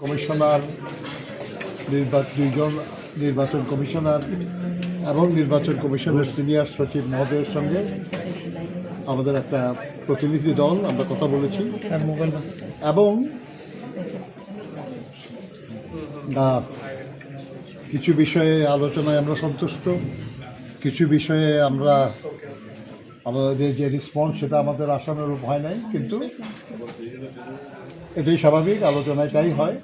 Commissioner দুইজন নির্বাচন commissioner এবং নির্বাচন কমিশনের সিনিয়র সচিব মহোদয়ের সঙ্গে আমাদের একটা প্রতিনিধি দল আমরা কথা বলেছি। এবং কিছু বিষয়ে আলোচনায় আমরা সন্তুষ্ট, কিছু বিষয়ে আমরা আমাদের যে রেসপন্স সেটা আমাদের আসানোর ভয় নাই, কিন্তু এটাই স্বাভাবিক, আলোচনায় তাই হয়।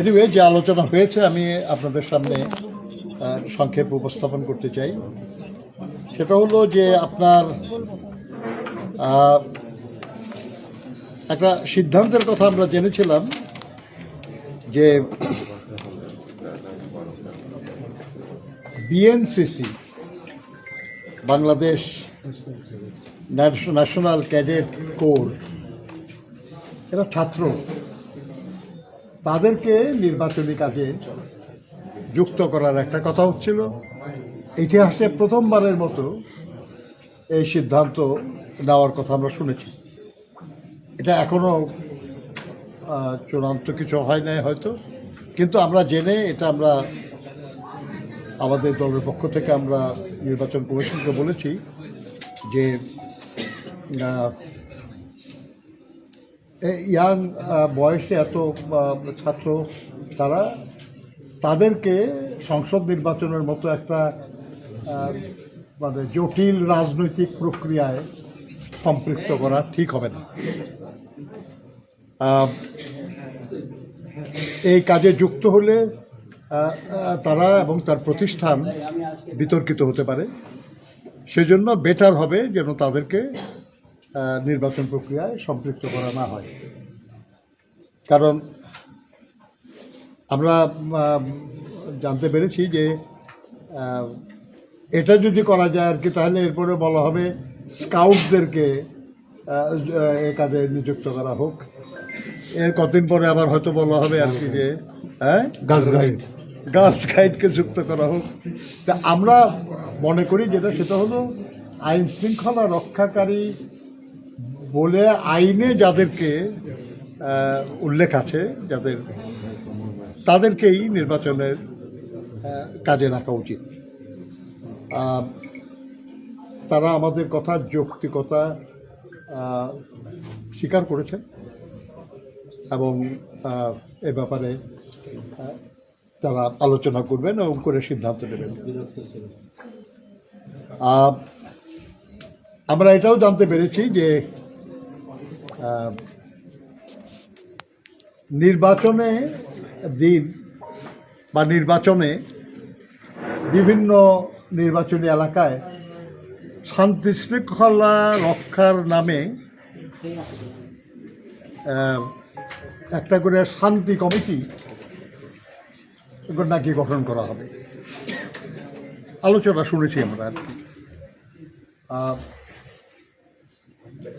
এনিওয়ে যে আলোচনা হয়েছে, আমি আপনাদের সামনে সংক্ষেপ উপস্থাপন করতে চাই। সেটা হলো যে আপনার একটা সিদ্ধান্তের কথা আমরা জেনেছিলাম যে BNCC Bangladesh national cadet corps. এরা ছাত্র। তাদেরকে নির্বাচনী কাজে যুক্ত করার একটা কথা হচ্ছিল। ইতিহাসে প্রথমবারের মতো এই সিদ্ধান্ত নেওয়ার কথা আমরা শুনেছি। এটা এখনও চূড়ান্ত কিছু হয় নাই হয়তো। কিন্তু আমরা জেনে এটা আমরা আমাদের দলের পক্ষ থেকে আমরা নির্বাচন কমিশনকে বলেছি যে ইয়াং বয়সে এত ছাত্র তারা তাদেরকে সংসদ নির্বাচনের মতো একটা মানে জটিল রাজনৈতিক প্রক্রিয়ায় সম্পৃক্ত করা ঠিক হবে না। এই কাজে যুক্ত হলে তারা এবং তার প্রতিষ্ঠান বিতর্কিত হতে পারে। সেজন্য বেটার হবে যেন তাদেরকে নির্বাচন প্রক্রিয়ায় সম্পৃক্ত করা না হয়। কারণ আমরা জানতে পেরেছি যে এটা যদি করা যায় আর কি, তাহলে এরপরে বলা হবে স্কাউটদেরকে এ কাজে নিযুক্ত করা হোক। এর কদিন পরে আবার হয়তো বলা হবে আর কি যে হ্যাঁ? Girls guide. গার্লস গাইডকে যুক্ত করা হোক। তা আমরা মনে করি যেটা, সেটা হলো আইন শৃঙ্খলা রক্ষাকারী বলে আইনে যাদেরকে উল্লেখ আছে, যাদের, তাদেরকেই নির্বাচনের কাজে রাখা উচিত। তারা আমাদের কথার যৌক্তিকতা স্বীকার করেছেন এবং এ ব্যাপারে তারা আলোচনা করবেন এবং করে সিদ্ধান্ত নেবেন। আমরা এটাও জানতে পেরেছি যে নির্বাচনে দিন বা নির্বাচনে বিভিন্ন নির্বাচনী এলাকায় শান্তি শৃঙ্খলা রক্ষার নামে একটা করে শান্তি কমিটি নাকি গঠন করা হবে। আলোচনা শুনেছি আমরা আর কি।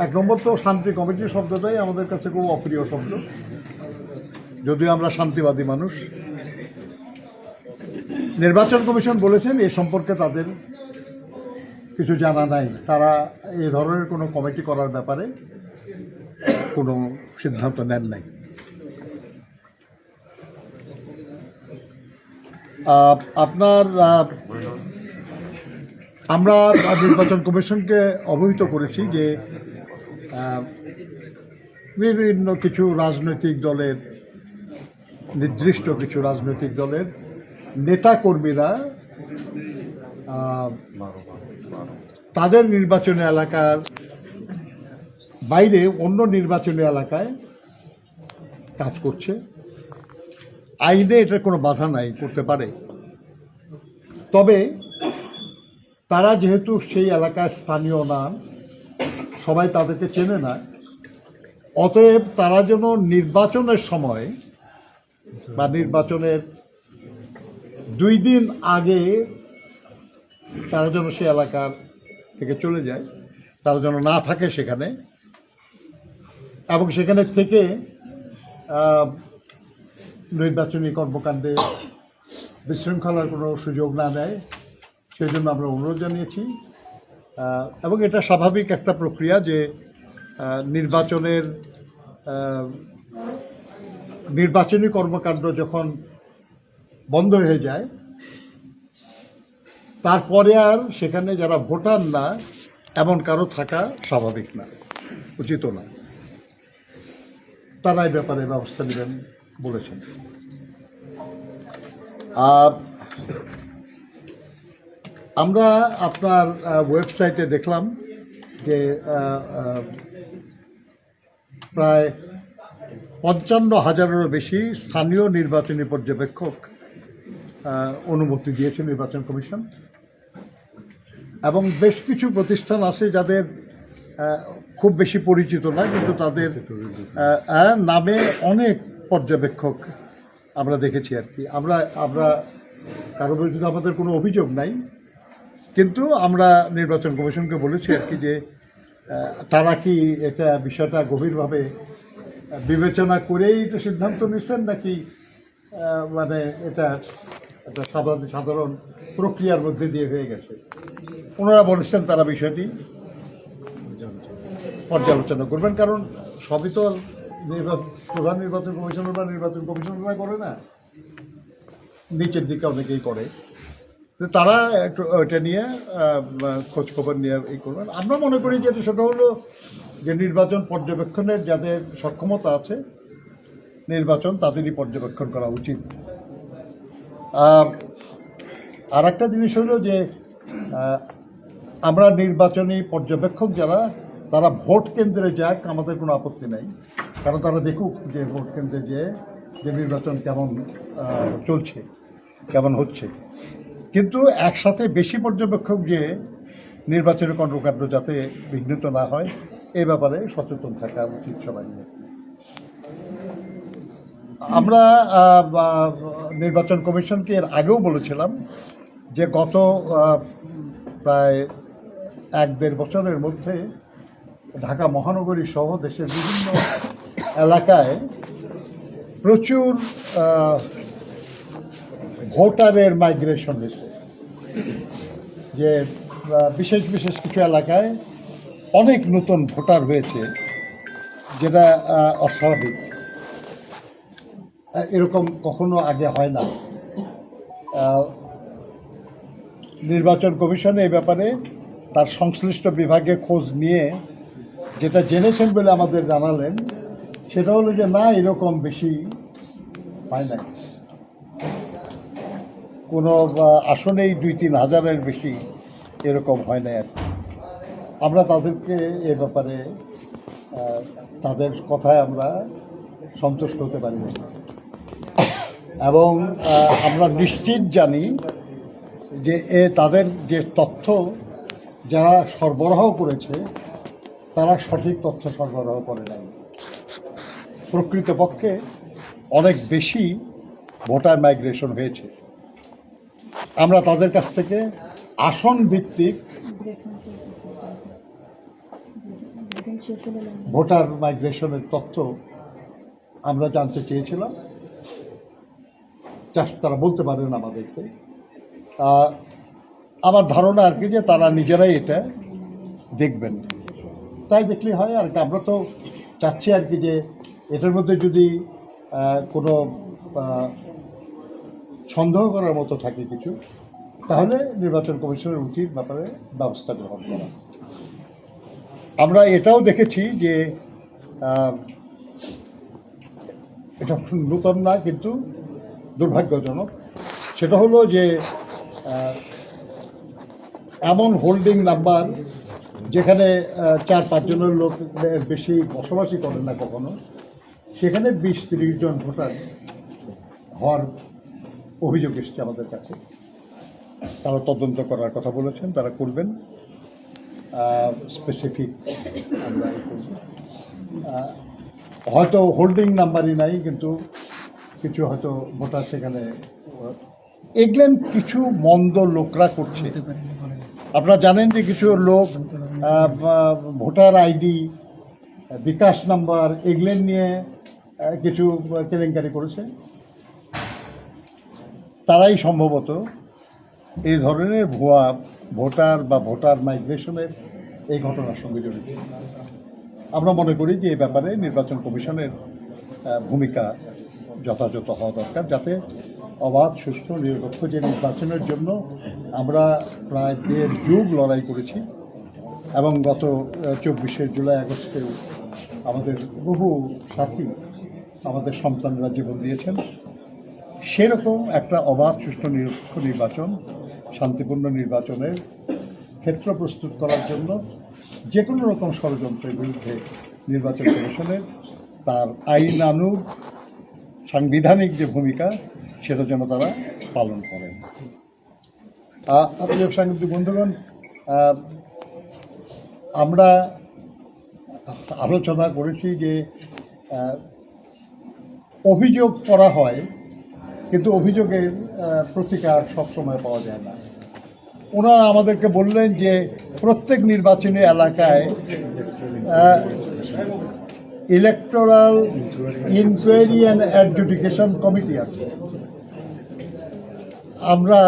এক নম্বর তো শান্তি কমিটি শব্দটাই আমাদের কাছে খুব অপ্রিয় শব্দ। যদিও আমরা শান্তিবাদী মানুষ। নির্বাচন কমিশন বলেছেন এ সম্পর্কে তাদের কিছু জানা নাই। তারা এ ধরনের কোনো কমিটি করার ব্যাপারে কোনো সিদ্ধান্ত নেন নাই। আপনার আমরা নির্বাচন কমিশনকে অবহিত করেছি যে বিভিন্ন কিছু রাজনৈতিক দলের নির্দিষ্ট কিছু রাজনৈতিক দলের নেতাকর্মীরা আহ, তাদের নির্বাচনী এলাকার বাইরে অন্য নির্বাচনী এলাকায় কাজ করছে। আইনে এটার কোনো বাধা নাই, করতে পারে। তবে তারা যেহেতু সেই এলাকার স্থানীয় না, সবাই তাদেরকে চেনে না, অতএব তারা যেন নির্বাচনের সময় বা নির্বাচনের দুই দিন আগে তারা যেন সে এলাকার থেকে চলে যায়, তারা যেন না থাকে সেখানে। এবং সেখানে থেকে নির্বাচনী কর্মকাণ্ডে বিশৃঙ্খলার কোনো সুযোগ না দেয়। সেই জন্য আমরা অনুরোধ জানিয়েছি। এবং এটা স্বাভাবিক একটা প্রক্রিয়া যে নির্বাচনের নির্বাচনী কর্মকাণ্ড যখন বন্ধ হয়ে যায়, তারপরে আর সেখানে যারা ভোটার না, এমন কারও থাকা স্বাভাবিক না, উচিত না। তারা এই ব্যাপারে ব্যবস্থা নেবেন। বলেছেন। আমরা আপনার ওয়েবসাইটে দেখলাম যে প্রায় পঞ্চান্ন হাজারেরও বেশি স্থানীয় নির্বাচনী পর্যবেক্ষক অনুমতি দিয়েছে নির্বাচন কমিশন। এবং বেশ কিছু প্রতিষ্ঠান আছে যাদের খুব বেশি পরিচিত না, কিন্তু তাদের নামে অনেক পর্যবেক্ষক আমরা দেখেছি আর কি। আমরা আমরা কারও বিরুদ্ধে আমাদের কোনো অভিযোগ নাই। কিন্তু আমরা নির্বাচন কমিশনকে বলেছি আর কি যে তারা কি এটা বিষয়টা গভীরভাবে বিবেচনা করেই এটা সিদ্ধান্ত নিচ্ছেন নাকি মানে এটা একটা সাধারণ সাধারণ প্রক্রিয়ার মধ্যে দিয়ে হয়ে গেছে? ওনারা বলেছেন তারা বিষয়টি পর্যালোচনা করবেন, কারণ সবই তো প্রধান নির্বাচন কমিশনার বা নির্বাচন কমিশনাররা করে না? নিচের দিকে অনেকেই করে। তারা একটু ওইটা নিয়ে আহ, খোঁজ খবর নিয়ে এই করবেন। আমরা মনে করি যে সেটা হলো যে নির্বাচন পর্যবেক্ষণের যাদের সক্ষমতা আছে নির্বাচন তাদেরই পর্যবেক্ষণ করা উচিত। আর একটা জিনিস হলো যে আমরা নির্বাচনী পর্যবেক্ষক যারা তারা ভোট কেন্দ্রে যাক আমাদের কোনো আপত্তি নাই। কারণ তারা দেখুক যে ভোট কেন্দ্রে যে যে নির্বাচন কেমন চলছে, কেমন হচ্ছে। কিন্তু একসাথে বেশি পর্যবেক্ষক যে নির্বাচনী কর্মকাণ্ড যাতে বিঘ্নিত না হয় এই ব্যাপারে সচেতন থাকা উচিত সবাই আমরা নির্বাচন কমিশনকে এর আগেও বলেছিলাম যে গত প্রায় এক দেড় বছরের মধ্যে ঢাকা মহানগরী সহ দেশের বিভিন্ন এলাকায় প্রচুর ভোটারের মাইগ্রেশন হয়েছে। যে বিশেষ বিশেষ কিছু এলাকায় অনেক নতুন ভোটার হয়েছে, যেটা অস্বাভাবিক। এরকম কখনো আগে হয় না। নির্বাচন কমিশন এই ব্যাপারে তার সংশ্লিষ্ট বিভাগে খোঁজ নিয়ে যেটা জেনেছেন বলে আমাদের জানালেন সেটা হলো যে না, এরকম বেশি হয় না কোনো আসনেই দুই তিন হাজারের বেশি এরকম হয় না আর। আমরা তাদেরকে এ ব্যাপারে তাদের কথায় আমরা সন্তুষ্ট হতে পারি না এবং আমরা নিশ্চিত জানি যে এ, তাদের যে তথ্য যারা সরবরাহ করেছে, তারা সঠিক তথ্য সরবরাহ করে নাই। প্রকৃতপক্ষে অনেক বেশি ভোটার মাইগ্রেশন হয়েছে। আমরা তাদের কাছ থেকে আসন ভিত্তিক ভোটার মাইগ্রেশনের তথ্য আমরা জানতে চেয়েছিলাম। জাস্ট তারা বলতে পারেন আমাদেরকে। আমার ধারণা আর কি যে তারা নিজেরাই এটা দেখবেন। তাই দেখলে হয় আর কি, আমরা তো চাচ্ছি আর কি যে এটার মধ্যে যদি কোনো সন্দেহ করার মতো থাকে কিছু, তাহলে নির্বাচন কমিশনের উচিত ব্যাপারে ব্যবস্থা গ্রহণ করা। আমরা এটাও দেখেছি যে এটা নূতন না, কিন্তু দুর্ভাগ্যজনক। সেটা হলো যে এমন হোল্ডিং নাম্বার যেখানে চার পাঁচজনের লোক বেশি বসবাসই করে না কখনো সেখানে বিশ তিরিশ জন ভোটার হওয়ার অভিযোগ এসছে আমাদের কাছে। তারা তদন্ত করার কথা বলেছেন তারা করবেন। স্পেসিফিক আমরা হয়তো হোল্ডিং নাম্বারই নাই কিন্তু কিছু হয়তো ভোটার সেখানে এগুলেন কিছু মন্দ লোকরা করছে। আপনারা জানেন যে কিছু লোক ভোটার আইডি বিকাশ নাম্বার এগুলেন নিয়ে কিছু কেলেঙ্কারি করেছে। তারাই সম্ভবত এই ধরনের ভুয়া ভোটার বা ভোটার মাইগ্রেশনের এই ঘটনার সঙ্গে জড়িত। আমরা মনে করি যে এই ব্যাপারে নির্বাচন কমিশনের ভূমিকা যথাযথ হওয়া দরকার, যাতে অবাধ, সুষ্ঠু, নিরপেক্ষ যে নির্বাচনের জন্য আমরা প্রায় দেড় যুগ লড়াই করেছি এবং গত চব্বিশে জুলাই আগস্টে আমাদের বহু সাথী আমাদের সন্তানরা জীবন দিয়েছেন। সেরকম একটা অবাধ, সুষ্ঠু নিরপেক্ষ নির্বাচন, শান্তিপূর্ণ নির্বাচনের ক্ষেত্র প্রস্তুত করার জন্য যে কোনো রকম ষড়যন্ত্রের বিরুদ্ধে নির্বাচন কমিশনের তার আইনানুগ সাংবিধানিক যে ভূমিকা, সেটা যেন তারা পালন করেন। আ- প্রিয় সাংবাদিক বন্ধুগণ আমরা আলোচনা করেছি যে অভিযোগ করা হয়, কিন্তু অভিযোগের প্রতিকার সবসময় পাওয়া যায় না। ওনারা আমাদেরকে বললেন যে প্রত্যেক নির্বাচনী এলাকায় electoral inquiry and adjudication committee আছে। আমরা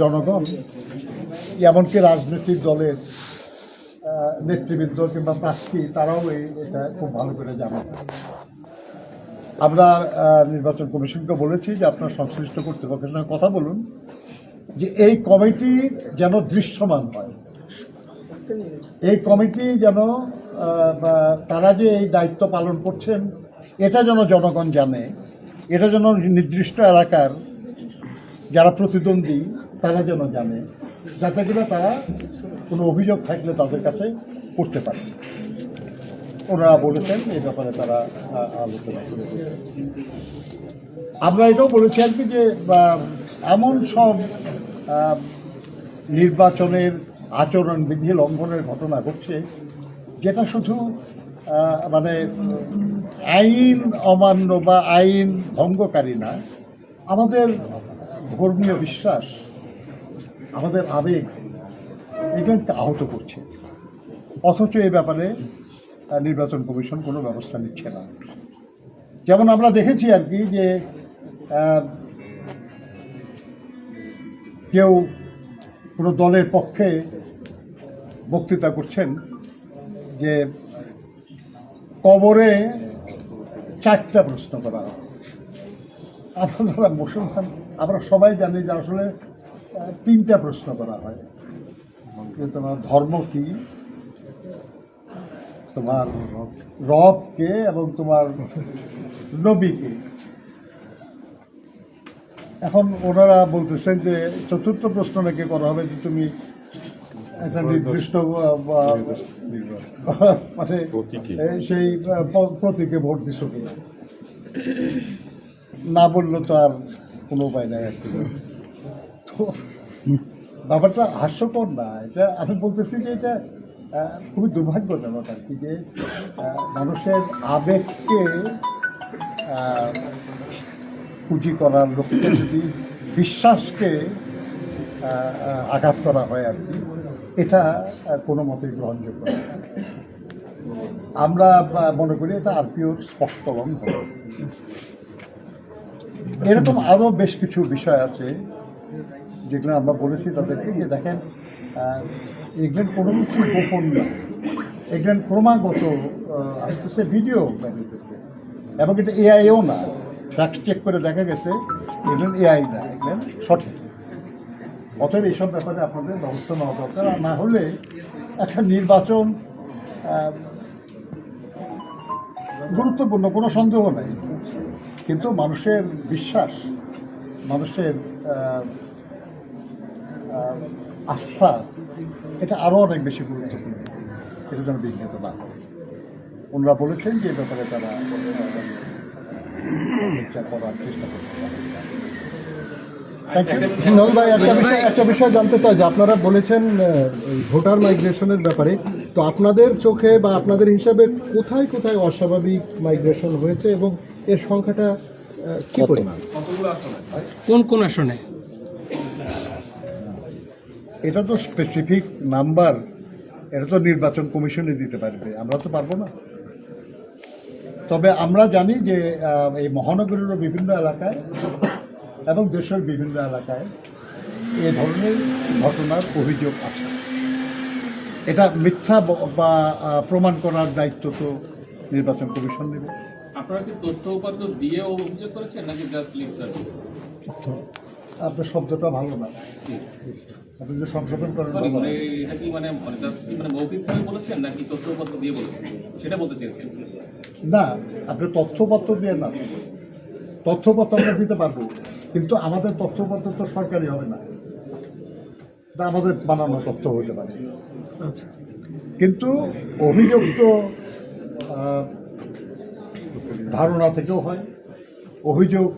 জনগণ, এমনকি রাজনৈতিক দলের নেতৃবৃন্দ কিংবা প্রার্থী, তারাও এটা খুব ভালো করে জানেন আমরা নির্বাচন কমিশনকে বলেছি যে আপনার সংশ্লিষ্ট কর্তৃপক্ষের সঙ্গে কথা বলুন, যে এই কমিটি যেন দৃশ্যমান হয়। এই কমিটি যেন তারা যে এই দায়িত্ব পালন করছেন, এটা যেন জনগণ জানে, এটা যেন নির্দিষ্ট এলাকার যারা প্রতিদ্বন্দ্বী, তারা যেন জানে, যাতে করে তারা কোনো অভিযোগ থাকলে তাদের কাছে করতে পারে। ওনারা বলেছেন এই ব্যাপারে তারা আলোচনা করেছেন। আমরা এটাও বলেছি আর কি যে এমন সব নির্বাচনের আচরণবিধি লঙ্ঘনের ঘটনা ঘটছে, যেটা শুধু মানে আইন অমান্য বা আইন ভঙ্গকারী না, আমাদের ধর্মীয় বিশ্বাস, আমাদের আবেগ, এগুলোকে আহত করছে। অথচ এ ব্যাপারে নির্বাচন কমিশন কোনো ব্যবস্থা নিচ্ছে না। যেমন আমরা দেখেছি আর কি যে কেউ কোনো দলের পক্ষে বক্তৃতা করছেন যে কবরে চারটা প্রশ্ন করা আমরা যারা মুসলমান, আমরা সবাই জানি যে আসলে তিনটা প্রশ্ন করা হয়। তোমার ধর্ম কি? তোমার রব কে এবং তোমার নবী কে এখন ওনারা বলতেছেন যে চতুর্থ প্রশ্ন নাকি করা হবে যে তুমি একটা নির্দিষ্ট মানে সেই প্রতীকে ভোট দিছ কিনা। না বললে তো আর কোনো উপায় নাই আর কি। তো ব্যাপারটা হাস্যকর না। এটা আমি বলতেছি যে এটা খুবই দুর্ভাগ্যজনক আর কি যে মানুষের আবেগকে পুঁজি করার লক্ষ্যে যদি বিশ্বাসকে আঘাত করা হয় আর কি, এটা কোনো মতেই গ্রহণযোগ্য আমরা মনে করি এটা আরপিওর স্পষ্ট লঙ্ঘন এরকম আরও বেশ কিছু বিষয় আছে যেগুলো আমরা বলেছি তাদেরকে যে দেখেন আহ, এগুলো কোনো কিছু গোপন না এগুলো ক্রমাগত আসতেছে ভিডিও বেরোতেছে এবং এটা এআইও না। ফ্যাক্ট চেক করে দেখা গেছে এগুলো এআই না এগুলো সঠিক। অতএব এইসব ব্যাপারে আপনাদের ব্যবস্থা নেওয়া দরকার। না হলে একটা নির্বাচন গুরুত্বপূর্ণ কোনো সন্দেহ নাই। কিন্তু মানুষের বিশ্বাস মানুষের আস্থা এটা আরও অনেক বেশি গুরুত্বপূর্ণ। এটা যেন বিঘ্নিত না হয়। ওনারা বলেছেন যে ব্যাপারে তারা করার চেষ্টা করতে পারে ভাই একটা বিষয় একটা বিষয় জানতে চাই যে আপনারা বলেছেন ভোটার মাইগ্রেশনের ব্যাপারে। তো আপনাদের চোখে বা আপনাদের হিসাবে কোথায় কোথায় অস্বাভাবিক মাইগ্রেশন হয়েছে এবং এর সংখ্যাটা কি পরিমাণ? কোন কোন আসনে? এটা তো স্পেসিফিক নাম্বার এটা তো নির্বাচন কমিশনে দিতে পারবে আমরা তো পারব না। তবে আমরা জানি যে এই মহানগরীরও বিভিন্ন এলাকায় এবং দেশের বিভিন্ন এলাকায় এ ধরনের ঘটনার অভিযোগ আছে। এটা মিথ্যা বা প্রমাণ করার দায়িত্ব তো নির্বাচন কমিশন নেবে। আপনারা কি তথ্য উপাত্ত দিয়ে অভিযোগ করেছেন নাকি জাস্ট লিপ সার্ভিস আপনার শব্দটা ভালো না। আপনি যদি সংশোধন করেন সরি মানে এটা কি মানে মানে জাস্ট কি মানে মৌখিকভাবে বলেছেন নাকি তথ্য উপাত্ত দিয়ে বলেছেন? সেটা বলতে চেয়েছেন। না আপনি তথ্যপত্র দিয়ে না। তথ্যপত্র আমরা দিতে পারব কিন্তু আমাদের তথ্যপত্র তো সরকারি হবে না। তা আমাদের বানানো তথ্য হতে পারে। আচ্ছা। কিন্তু অভিযোগ তো ধারণা থেকেও হয় অভিযোগ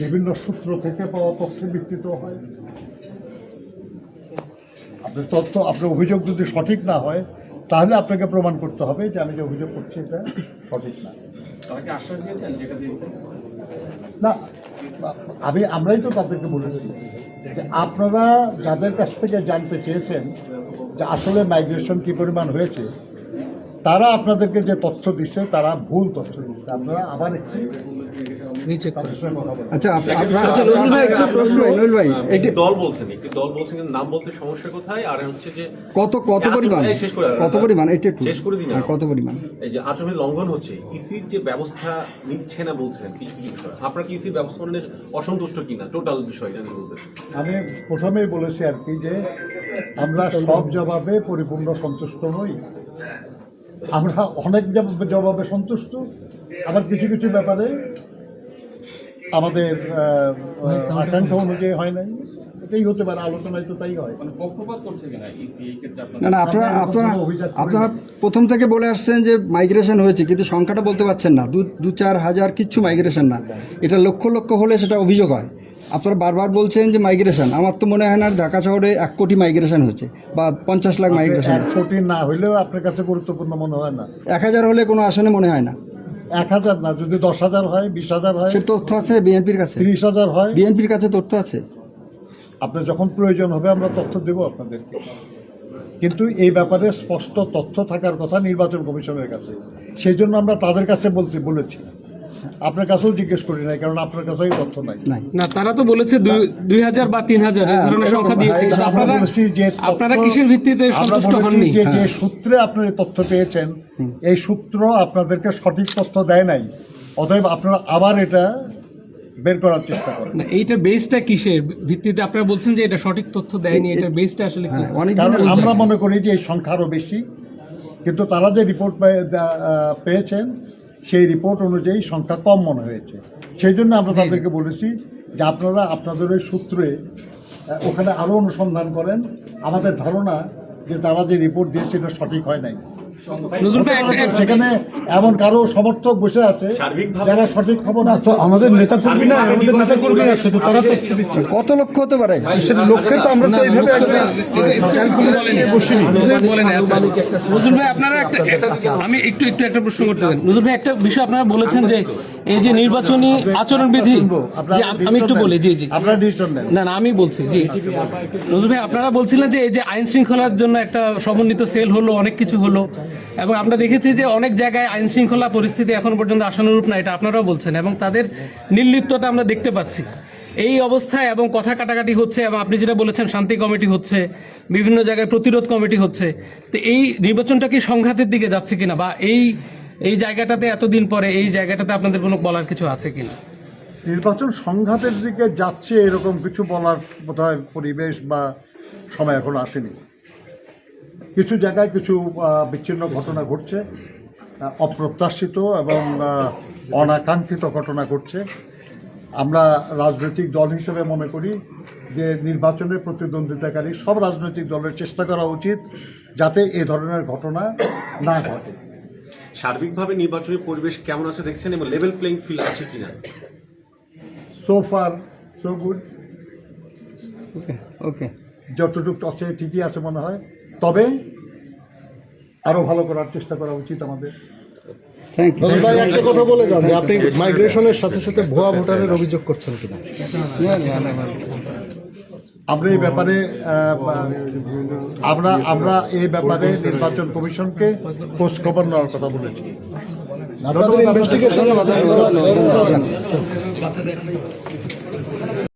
বিভিন্ন সূত্র থেকে পাওয়া তথ্যের ভিত্তিতেও হয়। তথ্য আপনার অভিযোগ যদি সঠিক না হয় তাহলে আপনাকে প্রমাণ করতে হবে যে আমি যে অভিযোগ করছি এটা সঠিক না। না আমি আমরাই তো তাদেরকে বলেছি যে আপনারা যাদের কাছ থেকে জানতে চেয়েছেন যে আসলে মাইগ্রেশন কী পরিমাণ হয়েছে তারা আপনাদেরকে যে তথ্য দিচ্ছে তারা ভুল তথ্য দিচ্ছে আপনারা আবার আচ্ছা ভাই, একটা দল বলছেন একটি দল বলছেন নাম বলতে সমস্যা কোথায়? আর হচ্ছে যে কত কত আচরণ- পরিমাণ? শেষ করে কত পরিমাণ? এটা একটু। শেষ করে দিন হ্যাঁ, কত পরিমাণ? এই যে আচরণের লঙ্ঘন হচ্ছে ইসির যে ব্যবস্থা নিচ্ছে না বলছেন কিছু কিছু বিষয়। আপনারা কি ইসির ব্যবস্থাপনার অসন্তুষ্ট কিনা? টোটাল বিষয় আমি প্রথমেই বলেছি আর কি যে আমরা সব জবাবে পরিপূর্ণ সন্তুষ্ট নই। আমরা অনেক জবাবে সন্তুষ্ট। আবার কিছু কিছু ব্যাপারে আমাদের আকাঙ্ক্ষা অনুযায়ী হয় নাই। এটাই হতে পারে আলোচনায় তো তাই হয়। মানে না না আপনারা আপনারা। আপনারা প্রথম থেকে বলে আসছেন যে মাইগ্রেশন হয়েছে কিন্তু সংখ্যাটা বলতে পারছেন না। দু দু চার হাজার কিচ্ছু মাইগ্রেশন না। এটা লক্ষ লক্ষ হলে সেটা অভিযোগ হয়। আপনারা বারবার বলছেন যে মাইগ্রেশন আমার তো মনে হয় না ঢাকা শহরে এক কোটি মাইগ্রেশন হয়েছে বা পঞ্চাশ লাখ মাইগ্রেশন এক কোটি না হলেও আপনার কাছে গুরুত্বপূর্ণ মনে হয় না। এক হাজার হলে কোনো আসনে মনে হয় না। এক হাজার না যদি দশ হাজার হয় বিশ হাজার হয় সে তথ্য আছে বিএনপির কাছে। তিরিশ হাজার হয়। বিএনপির কাছে তথ্য আছে। আপনার যখন প্রয়োজন হবে আমরা তথ্য দেব আপনাদেরকে। কিন্তু এই ব্যাপারে স্পষ্ট তথ্য থাকার কথা নির্বাচন কমিশনের কাছে। সেই জন্য আমরা তাদের কাছে বলতে বলেছি। আপনার কাছেও জিজ্ঞেস করি নাই কারণ আপনার কাছেও তথ্য নাই। না তারা তো বলেছে দুই- হাজার বা তিন হাজার হ্যাঁ, ধরনের সংখ্যা দিয়েছে। আপনারা যে আপনারা কিসের ভিত্তিতে সন্তুষ্ট হননি? যে হ্যাঁ। সূত্রে আপনার এই তথ্য পেয়েছেন এই সূত্র আপনাদেরকে সঠিক তথ্য দেয় নাই। অতএব আপনারা আবার এটা বের করার চেষ্টা করেন। না এইটার বেসটা কিসের? ভিত্তিতে আপনারা বলছেন যে এটা সঠিক তথ্য দেয়নি এটার বেসটা আসলে কি? হ্যাঁ অনেক কারণ আমরা মনে করি যে এই সংখ্যা আরও বেশি কিন্তু তারা যে রিপোর্ট পেয়েছেন সেই রিপোর্ট অনুযায়ী সংখ্যা কম মনে হয়েছে। সেই জন্য আমরা তাদেরকে বলেছি যে আপনারা আপনাদের ওই সূত্রে ওখানে আরও অনুসন্ধান করেন। আমাদের ধারণা যে তারা যে রিপোর্ট দিয়েছে এটা সঠিক হয় নাই। নজরুল ভাই একটা- একটা- সেখানে এমন কারও সমর্থক বসে আছে যারা সঠিক খবর না তো আমাদের নেতা কর্মী না আমাদের নেতা কর্মী আছে তো তারা তথ্য দিচ্ছে কত লক্ষ হতে পারে লক্ষ্যে তো আমরা তো এইভাবে এটা specifically বলেনি। বলেনি, আচ্ছা। নজরুল ভাই আপনারা একটা আমি একটু একটু একটা প্রশ্ন করতে দেন নজরুল ভাই একটা বিষয় আপনারা বলেছেন যে এই যে নির্বাচনী আচরণবিধি যে আমি একটু বলি জি জি আপনারা ডিসিশন না না আমি বলছি জি নজরুল ভাই আপনারা বলছিলেন যে এই যে আইন শৃঙ্খলার জন্য একটা সমন্বিত সেল হলো অনেক কিছু হলো এবং আমরা দেখেছি যে অনেক জায়গায় আইন শৃঙ্খলা পরিস্থিতি এখন পর্যন্ত আশানুরূপ না, এটা আপনারাও বলছেন, এবং তাদের নির্লিপ্ততা আমরা দেখতে পাচ্ছি। এই অবস্থায় এবং কথা কাটাকাটি হচ্ছে, এবং আপনি যেটা বলেছেন, শান্তি কমিটি হচ্ছে, বিভিন্ন জায়গায় প্রতিরোধ কমিটি হচ্ছে, তো এই নির্বাচনটা কি সংঘাতের দিকে যাচ্ছে কিনা, বা এই এই জায়গাটাতে এতদিন পরে, এই জায়গাটাতে আপনাদের কোনো বলার কিছু আছে কিনা? নির্বাচন সংঘাতের দিকে যাচ্ছে এরকম কিছু বলার বোধহয় পরিবেশ বা সময় এখনও আসেনি। কিছু জায়গায় কিছু বিচ্ছিন্ন ঘটনা ঘটছে অপ্রত্যাশিত এবং অনাকাঙ্ক্ষিত ঘটনা ঘটছে। আমরা রাজনৈতিক দল হিসেবে মনে করি যে নির্বাচনের প্রতিদ্বন্দ্বিতাকারী সব রাজনৈতিক দলের চেষ্টা করা উচিত যাতে এ ধরনের ঘটনা না ঘটে। সার্বিকভাবে নির্বাচনী পরিবেশ কেমন আছে দেখছেন এবং লেভেল প্লেইং ফিল্ড আছে কিনা? So far so good okay okay যতটুকু আছে ঠিকই আছে মনে হয়। তবে আরও ভালো করার চেষ্টা করা উচিত আমাদের। ভাই একটা কথা বলে যান আপনি মাইগ্রেশনের সাথে সাথে ভুয়া ভোটারের অভিযোগ করছেন কিনা? আমরা এই ব্যাপারে আমরা আমরা এই ব্যাপারে নির্বাচন কমিশনকে খোঁজ খবর নেওয়ার কথা বলেছি। আপনাদের ইনভেস্টিগেশন